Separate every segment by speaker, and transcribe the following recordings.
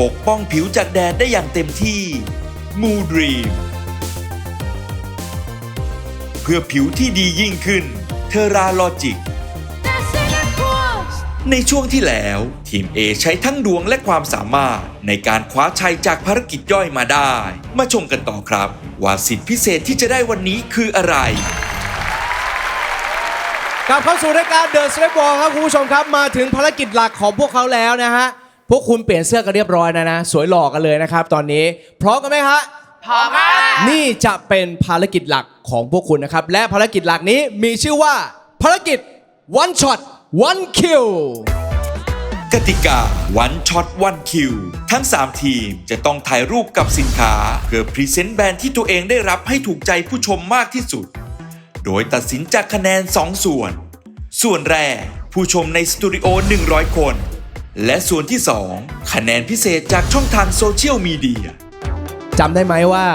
Speaker 1: ปกป้องผิวจากแดดได้อย่างเต็มที่มูดรีมเพื่อผิวที่ดียิ่งขึ้นเทราลอจิกในช่วงที่แล้ว ทีม A ใช้ทั้งดวงและความสามารถ ในการคว้าชัยจากภารกิจย่อยมาได้ มาชมกันต่อครับ ว่าสิทธิพิเศษที่จะได้วันนี้คืออะไร
Speaker 2: กลับเข้าสู่รายการ The s l a p Ball ครับคุณผู้ชมครับ มาถึงภารกิจหลักของพวกเขาแล้วนะฮะ พวกคุณเปลี่ยนเสื้อกันเรียบร้อยนะนะ สวยหล่อกันเลยนะครับ ตอนนี้ พร้อมกันไหมฮะ
Speaker 3: พร้อมค่ะ
Speaker 2: นี่จะเป็นภารกิจหลักของพวกคุณนะครับ และภารกิจหลักนี้มีชื่อว่า ภารกิจ one shot one kill
Speaker 1: กติกาวันช็อตวันคิวทั้ง 3 ทีมจะต้องถ่ายรูปกับสินค้า เพื่อพรีเซนต์แบรนด์ที่ตัวเองได้รับให้ถูกใจผู้ชมมากที่สุด โดยตัดสินจากคะแนน 2 ส่วน ส่วนแรก ผู้ชมในสตูดิโอ 100 คน และส่วนที่ 2 คะแนนพิเศษจากช่องทางโซเชียลมีเดีย
Speaker 2: จำได้ไหมว่า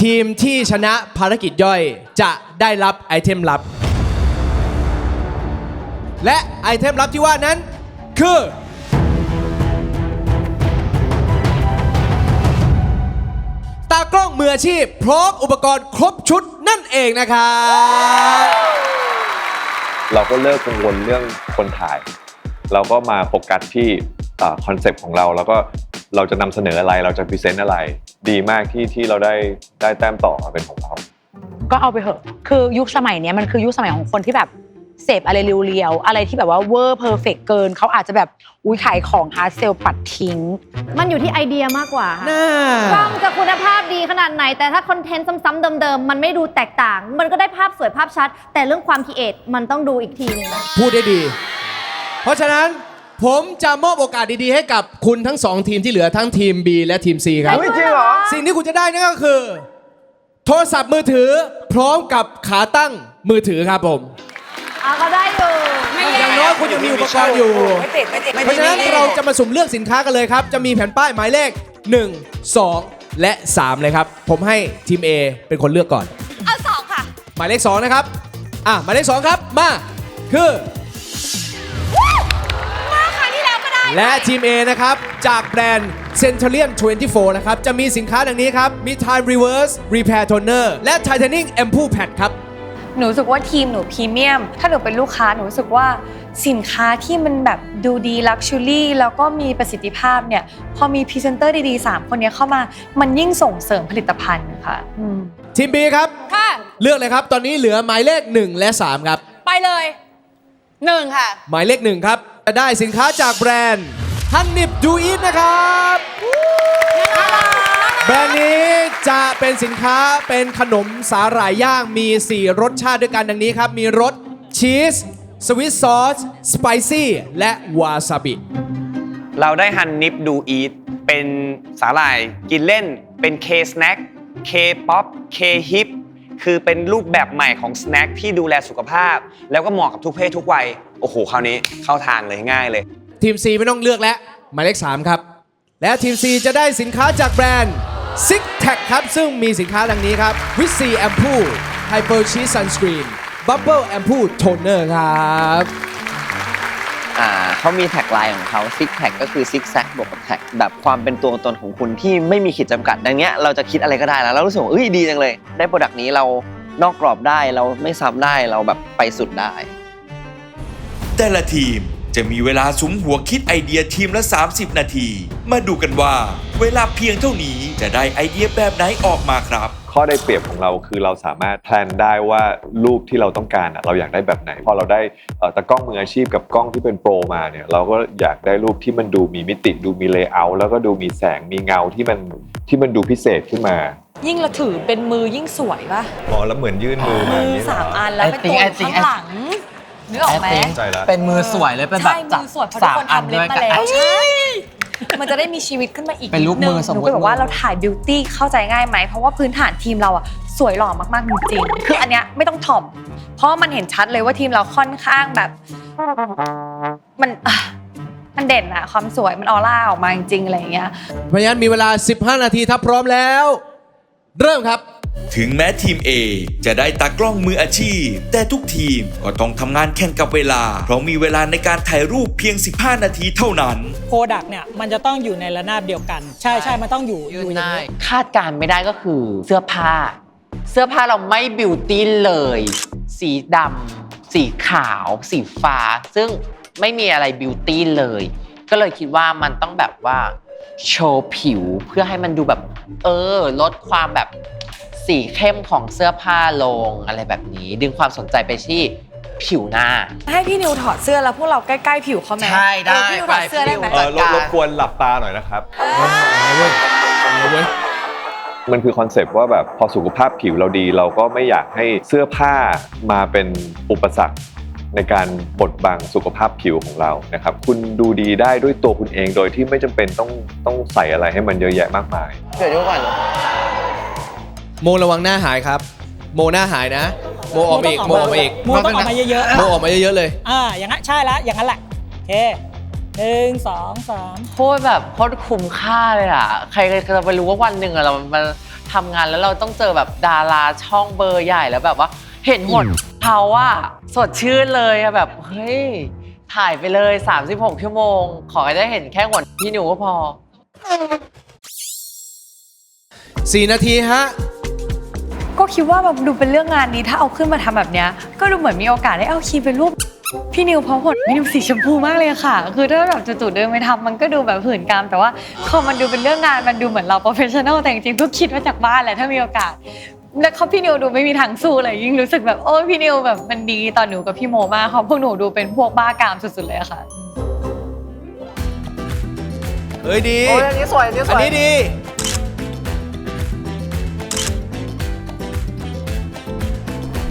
Speaker 2: ทีมที่ชนะภารกิจย่อยจะได้รับไอเทมลับ และไอเทมลับที่ว่านั้น คือ ตากล้องมืออาชีพ พร้อมอุปกรณ์ครบชุดนั่นเองนะครับ
Speaker 4: เราก็เลิกกังวลเรื่องคนถ่าย เราก็มาโฟกัสที่คอนเซปต์ของเรา แล้วก็เราจะนำเสนออะไรเราจะพรีเซนต์อะไร ดีมากที่ที่เราได้ได้แต้มต่อมาเป็นของเรา
Speaker 3: ก็เอาไปเถอะคือยุคสมัยเนี้ยมันคือยุคสมัยของคนที่แบบเสพอะไรเรียวๆ อะไรที่แบบว่าเวอร์เพอร์เฟกเกิน เขาอาจจะแบบอุ้ยขายของฮาร์ดเซลปัดทิ้ง
Speaker 5: มันอยู่ที่ไอเดียมากกว่าค่ะ
Speaker 2: น่า
Speaker 5: กล้องจะคุณภาพดีขนาดไหน แต่ถ้าคอนเทนต์ซ้ำๆเดิมๆ มันไม่ดูแตกต่าง มันก็ได้ภาพสวยภาพชัด แต่เรื่องความคิดเอทมันต้องดูอีกทีหนึงนะ
Speaker 2: พูดได้ดี เพราะฉะนั้นผมจะมอบโอกาสดีๆ ให้กับคุณทั้งสองทีมที่เหลือทั้งทีม B และทีม C ครับ
Speaker 5: จริงเหรอ
Speaker 2: สิ่งที่คุณจะได้นั่นก็คือ โทรศัพท์มือถือพร้อมกับขาตั้งมือถือครับผม
Speaker 5: อะก็ได้อยู่
Speaker 2: อย่างน้อยคุณยังมีอุปกรณ์อยู่
Speaker 3: ไม่ติดไม่ติด
Speaker 2: เพราะฉะนั้นเราจะมาสุ่มเลือกสินค้ากันเลยครับ จะมีแผ่นป้ายหมายเลข 1 2 และ 3 เลยครับ ผมให้ทีม A เป็นคนเลือกก่อน
Speaker 3: เอาสองค่ะ
Speaker 2: หมายเลข 2 นะครับ อะ หมายเลข 2 ครับ มา คือ
Speaker 3: แล้วก็ได้
Speaker 2: และทีม A นะครับ จากแบรนด์ Centurion 24 นะครับ จะมีสินค้าดังนี้ครับ มี Time Reverse Repair Toner และ Titanic Ampoule Pad ครับ
Speaker 6: หนูรู้สึกว่าทีมหนูพรีเมียม ถ้าหนูเป็นลูกค้าหนูรู้สึกว่าสินค้าที่มันแบบดูดีลักชัวรี่แล้วก็มีประสิทธิภาพเนี่ย พอมีพรีเซนเตอร์ดีๆ 3 คนเนี้ยเข้ามามันยิ่งส่งเสริมผลิตภัณฑ์ค่ะอืม
Speaker 2: ทีม B ครับ
Speaker 3: ค่ะ
Speaker 2: เลือกเลยครับ ตอนนี้เหลือหมายเลข 1 และ 3 ครับ
Speaker 3: ไปเลยหนึ่งค่ะ
Speaker 2: หมายเลข 1 ครับ จะได้สินค้าจากแบรนด์ฮันนิบดูอีทนะครับ แบรนด์นี้จะเป็นสินค้าเป็นขนมสาหร่ายย่างมี 4 รสชาติด้วยกันดังนี้ครับ มีรสชีสสวิตซอสสไปซี่และวาซาบิ
Speaker 7: เราได้ฮันนิปดูอีทเป็นสาหร่ายกินเล่นเป็นเคสแน็คเคป๊อปเคฮิปคือเป็นรูปแบบใหม่ของสแน็คที่ดูแลสุขภาพ แล้วก็เหมาะกับทุกเพศทุกวัย โอ้โหคราวนี้เข้าทางเลยง่ายเลย
Speaker 2: ทีม C ไม่ต้องเลือกแล้วหมายเลข 3 ครับ และทีม C จะได้สินค้าจากแบรนด์ Six Tech ครับ ซึ่งมีสินค้าดังนี้ครับ w i t C Ampoule Hyper Cheese Sunscreen Bubble Ampoule Toner ครับ
Speaker 8: อ่าเขามีแท็กไลน์ของเขาซิกแท็กก็คือซิกแซกบวกกับแท็กแบบความเป็นตัวตนของคุณที่ไม่มีขีดจำกัด ดังเนี้ยเราจะคิดอะไรก็ได้แล้วเรารู้สึกว่าเอ้ยดีจังเลย ได้โปรดักต์นี้เรานอกกรอบได้เราไม่ซ้ำได้เราแบบไปสุดได้
Speaker 1: แต่ละทีมจะมีเวลาสุมหัวคิดไอเดียทีมละ 30 นาที มาดูกันว่า เวลาเพียงเท่านี้จะได้ไอเดียแบบไหนออกมาครับ
Speaker 4: ข้อได้เปรียบของเราคือเราสามารถแพลนได้ว่ารูปที่เราต้องการอะเราอยากได้แบบไหน พอเราได้เอ่อตากล้องมืออาชีพกับกล้องที่เป็นโปรมาเนี่ยเราก็อยากได้รูปที่มันดูมีมิติดูมีเลเยอร์แล้วก็ดูมีแสงมีเงาที่มันที่มันดูพิเศษขึ้นมา
Speaker 6: ยิ่งเราถือเป็นมือยิ่งสวยป่ะ
Speaker 4: อ๋อแล้วเหมือนยื่นมือมา
Speaker 6: มือ
Speaker 4: นี่
Speaker 6: สามอันแล้วเป็นตัว
Speaker 9: ไอ
Speaker 6: อยู่
Speaker 9: ติ๊ง
Speaker 6: ข้างหลัง นึกออกไหม
Speaker 4: ใจละ
Speaker 9: เป็นมือสวยเลยเป็นแบบ
Speaker 6: ใช่มือสวยเพราะทุกคนทำเล็บมาแล้ว ใช่ มันจะได้มีชีวิตขึ้นมาอีก
Speaker 9: เป็นรูป
Speaker 6: ดง
Speaker 9: มือสม
Speaker 6: หนู
Speaker 9: มุติ
Speaker 6: ก็แบบว่าเราถ่ายบิวตี้เข้าใจง่ายไหม เพราะว่าพื้นฐานทีมเราอะสวยหล่อมากๆจริงๆคืออันเนี้ยไม่ต้องถ่อม เพราะมันเห็นชัดเลยว่าทีมเราค่อนข้างแบบ มันอะมันเด่นอะความสวยมันออร่าออกมาจริงๆอะไรอย่างเงี้ย
Speaker 2: เพราะฉะนั้นมีเวลา 15 นาทีถ้าพร้อมแล้ว เริ่มครับ
Speaker 1: ถึงแม้ทีม A จะได้ตากล้องมืออาชีพ แต่ทุกทีมก็ต้องทำงานแข่งกับเวลา เพราะมีเวลาในการถ่ายรูปเพียง 15 นาทีเท่านั้น
Speaker 9: โปรดักต์เนี่ยมันจะต้องอยู่ในระนาบเดียวกัน ใช่ใช่มันต้องอยู่อยู่อย่างนี้
Speaker 10: คาดการณ์ไม่ได้ก็คือเสื้อผ้า เสื้อผ้าเราไม่บิวตี้เลย สีดำสีขาว สีฟ้า ซึ่งไม่มีอะไรบิวตี้เลย ก็เลยคิดว่ามันต้องแบบว่าโชว์ผิวเพื่อให้มันดูแบบ เออ ลดความแบบ สีเข้มของเสื้อผ้าลงอะไรแบบนี้ ดึงความสนใจไปที่ผิวหน้า
Speaker 6: ให้พี่นิวถอดเสื้อแล้วพวกเราใกล้ๆผิวเขาไหม
Speaker 10: ใช่ได้
Speaker 6: เออพี่นิวถอดเสื้อได้ไหม
Speaker 4: เออรบรบกวนหลับตาหน่อยนะครับมันคือคอนเซปต์ว่าแบบพอสุขภาพผิวเราดี เราก็ไม่อยากให้เสื้อผ้ามาเป็นอุปสรรค ในการบดบังสุขภาพผิวของเรานะครับ คุณดูดีได้ด้วยตัวคุณเองโดยที่ไม่จำเป็นต้องต้องใส่อะไรให้มันเยอะแยะมากมาย
Speaker 10: เดี๋ยวดูก่อน
Speaker 2: โมระวังหน้าหายครับ โมหน้าหายนะ โมออกมาอีกโมออกมาอีก
Speaker 9: โมต้องออกมาเยอะ
Speaker 2: โมออกมาเยอะๆเลย
Speaker 9: ๆอ่าอย่างนั้นใช่แล้วอย่างนั้นแหละโอเคหนึ่งสองสาม
Speaker 10: โคตรแบบโคตรคุ้มค่าเลยอะ ใครจะไปรู้ว่าวันหนึ่งอะเรามาทำงานแล้วเราต้องเจอแบบดาราช่องเบอร์ใหญ่แล้วแบบว่า เห็นหมดเขาอะสดชื่นเลยอะแบบ เฮ้ย ถ่ายไปเลย 36 ชั่วโมง ขอให้ได้เห็นแค่หนพี่หนูก็พอ
Speaker 2: 4 นาทีฮะ
Speaker 6: ก็คิดว่าแบบดูเป็นเรื่องงานนี้ถ้าเอาขึ้นมาทำแบบเนี้ยก็ดูเหมือนมีโอกาสได้เอาคีย์เป็นรูปพี่นิวเพราะผลพี่นิวสีชมพูมากเลยค่ะ คือถ้าแบบจู่ๆเดินไปทำมันก็ดูแบบหื่นกามแต่ว่าพอมันดูเป็นเรื่องงานมันดูเหมือนเราโปรเฟชชั่นอลแต่จริงๆก็คิดมาจากบ้านแหละถ้ามีโอกาสแล้วเขาพี่นิวดูไม่มีทางสู้เลยยิ่งรู้สึกแบบโอ้ยพี่นิวแบบมันดีตอนหนูกับพี่โมมากเขาะพวกหนูดูเป็นพวกบ้ากามสุดๆเลยอะค่ะ
Speaker 2: เฮ้ยดี
Speaker 10: โอ้ยอันนี้สวยอันนี้ส
Speaker 2: อัน
Speaker 10: วย
Speaker 2: นี้ดี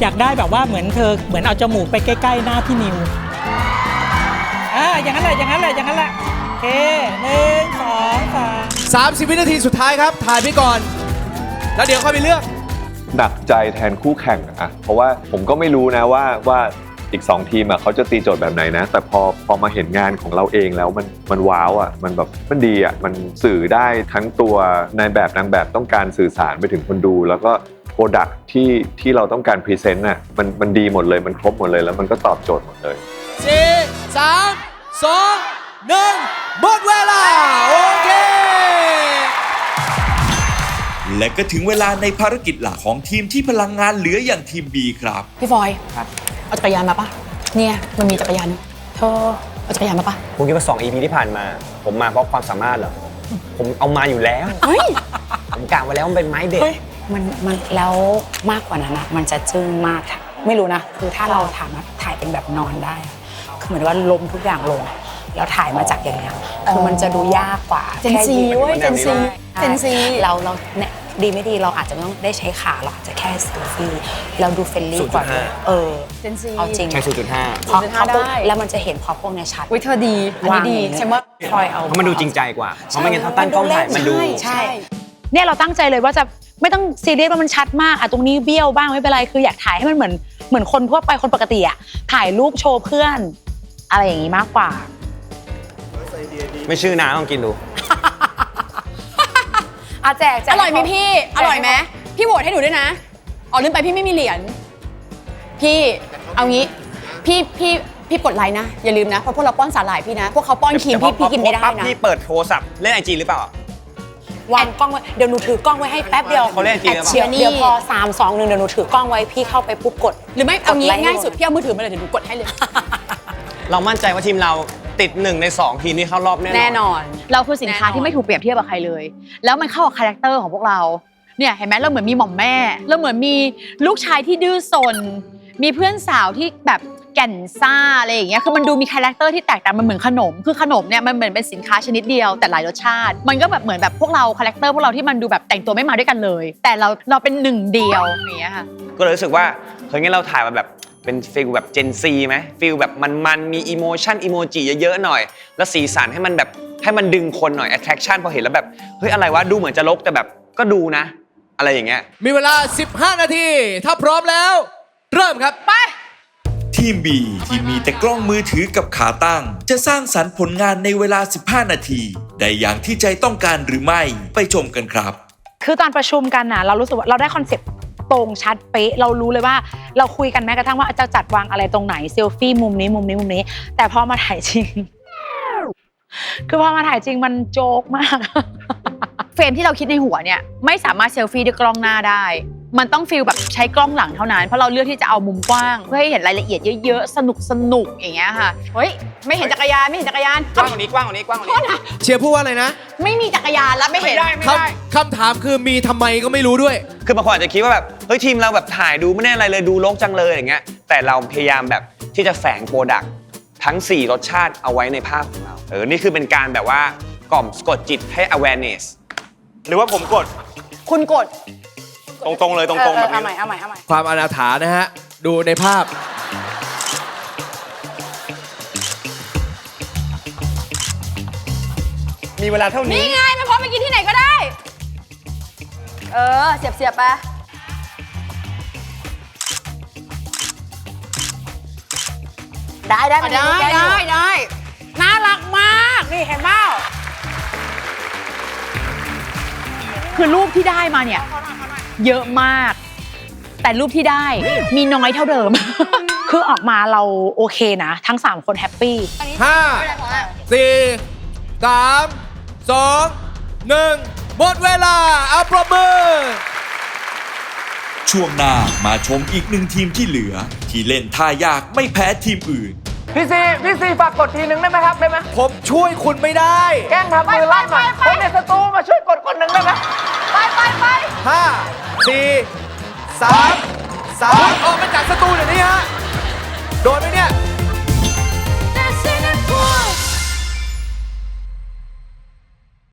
Speaker 9: อยากได้แบบว่าเหมือนเธอเหมือนเอาจมูกไปใกล้ ๆ หน้าพี่นิวอ่าอย่างนั้นแหละอย่างนั้นแหละอย่างนั้นแหละโอเคหนึ่งสองสาม
Speaker 2: 30 วินาทีสุดท้ายครับ ถ่ายไปก่อน แล้วเดี๋ยวค่อยไปเลือก
Speaker 4: หนักใจแทนคู่แข่งอะเพราะว่าผมก็ไม่รู้นะว่าว่าอีก 2 ทีมอะเขาจะตีโจทย์แบบไหนนะ แต่พอพอมาเห็นงานของเราเองแล้วมันมันว้าวอะมันแบบมันดีอะมันสื่อได้ทั้งตัวนายแบบนางแบบต้องการสื่อสารไปถึงคนดู แล้วก็ โปรดักที่ที่เราต้องการพรีเซนต์อะมันมันดีหมดเลยมันครบหมดเลยแล้วมันก็ตอบโจทย์หมดเลย
Speaker 2: 4 3 2 1หมดเวลา โอเค
Speaker 1: และก็ถึงเวลาในภารกิจหลักของทีมที่พลังงานเหลืออย่างทีม B ครับ
Speaker 11: พี่ฟอยเอาจักรยานมาปะเนี่ยมันมีจักรยานเธอเอาจักรยานมาปะ
Speaker 7: คุณคิดว่า2 EP ที่ผ่านมา ผมมาเพราะความสามารถเหรอผมเอามาอยู่แล้ว
Speaker 11: เฮ้ย
Speaker 7: ผมกะไว้แล้วมันเป็นไม้เด็ด
Speaker 11: มันมันแล้วมากกว่านั้นอะมันจะจึ้งมากค่ะไม่รู้นะ คือถ้าเราถามว่าถ่ายเป็นแบบนอนได้อะคือเหมือนว่าลมทุกอย่างลง แล้วถ่ายมาจากอย่างเงี้ยคือมันจะดูยากกว่า
Speaker 6: เจนซี
Speaker 11: แค่ยื
Speaker 6: เว้ยเจนซี
Speaker 11: ใช่
Speaker 6: เจนซี
Speaker 11: เราเราเนี่ยดีไม่ดีเราอาจจะไม่ต้องได้ใช้ขาเราอาจจะแค่เซลฟี่เราดูเฟรนลี่กว่าด้วยเออ
Speaker 6: เจนซี
Speaker 11: เอาจริง
Speaker 7: ใช้0.5
Speaker 11: เพราะ
Speaker 6: 0.5
Speaker 11: เขาปุ๊บ
Speaker 6: ได้
Speaker 11: แล้วมันจะเห็นพอพวกเนี้ยชัด
Speaker 6: อุ้ยเธอดีอันนี้ดี
Speaker 11: วางอย่างเงี้ย
Speaker 6: ใช่ไหม
Speaker 11: คอยเอา
Speaker 7: เพราะมันดูจริงใจกว่าเพราะไม่งั้นถ้าตั้งกล้องถ่ายมันดู
Speaker 11: ใช่ใช่
Speaker 3: เนี่ยเราตั้งใจเลยว่าจะ ไม่ต้องซีเรียสว่ามันชัดมากอะตรงนี้เบี้ยวบ้างไม่เป็นไรคืออยากถ่ายให้มันเหมือนเหมือนคนทั่วไปคนปกติอะถ่ายรูปโชว์เพื่อน อะไรอย่างนี้มากกว่า
Speaker 7: ไม่ชื่อน้ำลองกินดู
Speaker 6: อะแจกแจก
Speaker 11: อร่อยไหมพี่ อร่อยไหมพี่โหวตให้หนูด้วยนะอ๋อลืมไปพี่ไม่มีเหรียญพี่เอางี้ พี่พี่พี่กดไลค์นะ อย่าลืมนะเพราะพวกเราป้อนสาหร่ายพี่นะ พวกเขาป้อนครีมพี่พี่กินไม่ได้
Speaker 7: ปั๊บ
Speaker 11: นะ
Speaker 7: พี่เปิดโทรศัพท์เล่นไอจีหรือเปล่า
Speaker 11: วางกล้องไว้เดี๋ยวหนูถือกล้องไว้ให้แป๊บเดียว
Speaker 7: เขาเล่นจริงหรือเปล่า
Speaker 11: เดี๋ยวเดี๋ยวพอสามสองหนึ่งเดี๋ยวหนูถือกล้องไว้พี่เข้าไปปุ๊บกด หรือไม่เอางี้ง่ายสุดพี่เอามือถือมาเลยเดี๋ยวหนูกดให้เลย
Speaker 7: เรามั่นใจว่าทีมเราติดหนึ่งใน2ทีมที่เข้ารอบแน่นอน
Speaker 11: แน่นอน
Speaker 3: เราคือสินค้า
Speaker 11: แน่นอน
Speaker 3: ที่ไม่ถูกเปรียบเทียบกับใครเลย แล้วมันเข้ากับคาแรคเตอร์ของพวกเรา เนี่ยเห็นไหมเราเหมือนมีหม่อมแม่ เราเหมือนมีลูกชายที่ดื้อซน มีเพื่อนสาวที่แบบ แก่นซ่าอะไรอย่างเงี้ยคือมันดูมีคาแรคเตอร์ที่แตกต่างมันเหมือนขนม คือขนมเนี่ยมันเหมือนเป็นสินค้าชนิดเดียวแต่หลายรสชาติ มันก็แบบเหมือนแบบพวกเราคาแรคเตอร์พวกเราที่มันดูแบบแต่งตัวไม่มาด้วยกันเลย แต่เราเราเป็นหนึ่งเดียวอย่างเงี้ยค่ะ
Speaker 7: ก็เลยรู้สึกว่าเฮ้ยงั้นเราถ่ายมาแบบเป็นฟิลแบบเจนซีไหมฟิลแบบมันๆมีอีโมชันอีโมจิเยอะๆหน่อย แล้วสีสันให้มันแบบให้มันดึงคนหน่อย attraction พอเห็นแล้วแบบเฮ้ยอะไรวะดูเหมือนจะลกแต่แบบก็ดูนะ อะไรอย่างเงี้ย
Speaker 2: มีเวลา 15 นาที ถ้าพร้อมแล้ว เริ่มครับ ไป
Speaker 1: ทีม B ที่มีแต่กล้องมือถือกับขาตั้ง จะสร้างสรรค์ผลงานในเวลา 15 นาที ได้อย่างที่ใจต้องการหรือไม่ไปชมกันครับ
Speaker 3: คือตอนประชุมกันน่ะเรารู้สึกว่าเราได้คอนเซปต์
Speaker 11: ตรงชัดเป๊ะเรารู้เลยว่าเราคุยกันแม้กระทั่งว่าจะจัดวางอะไรตรงไหนเซลฟี่มุมนี้มุมนี้มุมนี้ แต่พอมาถ่ายจริง คือพอมาถ่ายจริงมันโจ๊กมาก
Speaker 3: เฟรมที่เราคิดในหัวเนี่ย ไม่สามารถเซลฟี่ด้วยกล้องหน้าได้ มันต้องฟิลแบบใช้กล้องหลังเท่านั้น เพราะเราเลือกที่จะเอามุมกว้าง เพื่อให้เห็นรายละเอียดเยอะๆ สนุกสนุกๆอย่างเงี้ยค่ะ เฮ้ย ไม่เห็นจักรยาน ไม่เห็นจักรยาน
Speaker 7: กว้างกว่านี้กว้างกว่านี้กว้างกว่านี้
Speaker 2: เชียร์พูดว่าอะไรนะ
Speaker 3: ไม่มีจักรยานแล้วไม่เห็น
Speaker 2: คำคำถามคือมีทำไมก็ไม่รู้ด้วย
Speaker 7: คือบางคนอาจจะคิดว่าแบบเฮ้ยทีมเราแบบถ่ายดูไม่แน่อะไรเลยดูโลกจังเลยอย่างเงี้ยแต่เราพยายามแบบที่จะแฝงโปรดักต์ทั้ง 4 รสชาติเอาไว้ในภาพของเราเออนี่คือเป็นการแบบว่ากล่อมสะกดจิตให้ awareness หรือว่าผมกด
Speaker 3: คุณกด
Speaker 7: ตรงๆเลยตรงๆแบบ
Speaker 11: เอา
Speaker 7: นี้
Speaker 11: ใหม่เอาใหม่เอาใหม่
Speaker 2: ความอนาถานะฮะ ดูในภาพ
Speaker 7: มีเวลาเท่านี้
Speaker 3: นี่ไงมันพร้อมไปกินที่ไหนก็ได้ เออ เสียบเสียบๆไป
Speaker 11: ได้ได้
Speaker 3: ได้ได้ ได้
Speaker 11: น่ารักมาก นี่เห็นเปล่า
Speaker 3: คือรูปที่ได้มาเนี่ย เยอะมาก แต่รูปที่ได้มีน้อยเท่าเดิม
Speaker 11: คือออกมาเราโอเคนะ ทั้ง 3 คนแฮปปี้
Speaker 2: 5 4 3 2 1หมดเวลาเอาปรบมือ
Speaker 1: ช่วงหน้ามาชมอีกหนึ่งทีมที่เหลือ ที่เล่นท่ายากไม่แพ้ทีมอื่น
Speaker 10: พี่ซีพี่ซีฝากกดทีนึงได้ไหมครับได้ไหม
Speaker 2: ผมช่วยคุณไม่ได้
Speaker 10: แกล้งทำมือลั่นหน่อยคนในสตูมาช่วยกดคนหนึ่งได้ไหม
Speaker 3: ไปไปไป
Speaker 2: 5 4 3 3ออกมาจากสตูเดี๋ยวนี้ฮะ โดนไหมเนี่ย